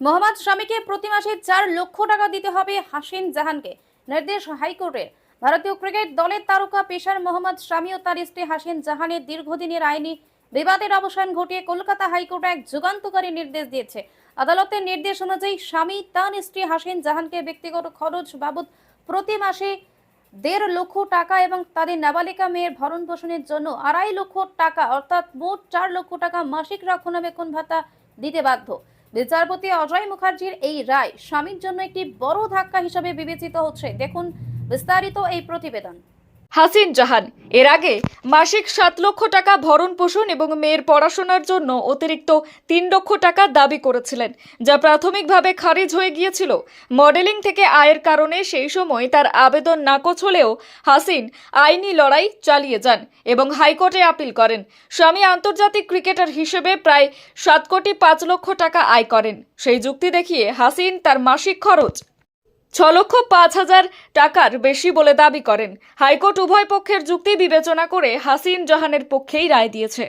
মোহাম্মদ স্বামীকে প্রতি মাসে চার লক্ষ টাকা দিতে হবে হাসিন জাহানকে। নির্দেশ হাইকোর্টের। ভারতীয় ক্রিকেট দলের তারকা পেশার মোহাম্মদ স্বামী ও তার স্ত্রী হাসিন জাহানের দীর্ঘদিনের আইনি বিবাদের অবসান ঘটিয়ে কলকাতা হাইকোর্ট এক যুগান্তকারী নির্দেশ দিয়েছে। আদালতের নির্দেশ অনুযায়ী স্বামী তার স্ত্রী হাসিন জাহানকে ব্যক্তিগত খরচ বাবদ প্রতি মাসে দেড় লক্ষ টাকা এবং তাদের নাবালিকা মেয়ের ভরণ পোষণের জন্য আড়াই লক্ষ টাকা, অর্থাৎ মোট চার লক্ষ টাকা মাসিক রক্ষণাবেক্ষণ ভাতা দিতে বাধ্য। বিচারপতি অজয় মুখার্জির এই রায় স্বামীর জন্য একটি বড় ধাক্কা হিসাবে বিবেচিত হচ্ছে। দেখুন বিস্তারিত এই প্রতিবেদন। হাসিন জাহান। এর আগে মাসিক সাত লক্ষ টাকা ভরণ পোষণ এবং মেয়ের পড়াশোনার জন্য অতিরিক্ত তিন লক্ষ টাকা দাবি করেছিলেন, যা প্রাথমিকভাবে খারিজ হয়ে গিয়েছিল। মডেলিং থেকে আয়ের কারণে সেই সময় তার আবেদন নাকচ হলেও হাসিন আইনি লড়াই চালিয়ে যান এবং হাইকোর্টে আপিল করেন। স্বামী আন্তর্জাতিক ক্রিকেটার হিসেবে প্রায় সাত কোটি পাঁচ লক্ষ টাকা আয় করেন। সেই যুক্তি দেখিয়ে হাসিন তার মাসিক খরচ ছ লক্ষ পাঁচ হাজার টাকার বেশি বলে দাবি করেন। হাইকোর্ট উভয় পক্ষের যুক্তি বিবেচনা করে হাসিন জাহানের পক্ষেই রায় দিয়েছে।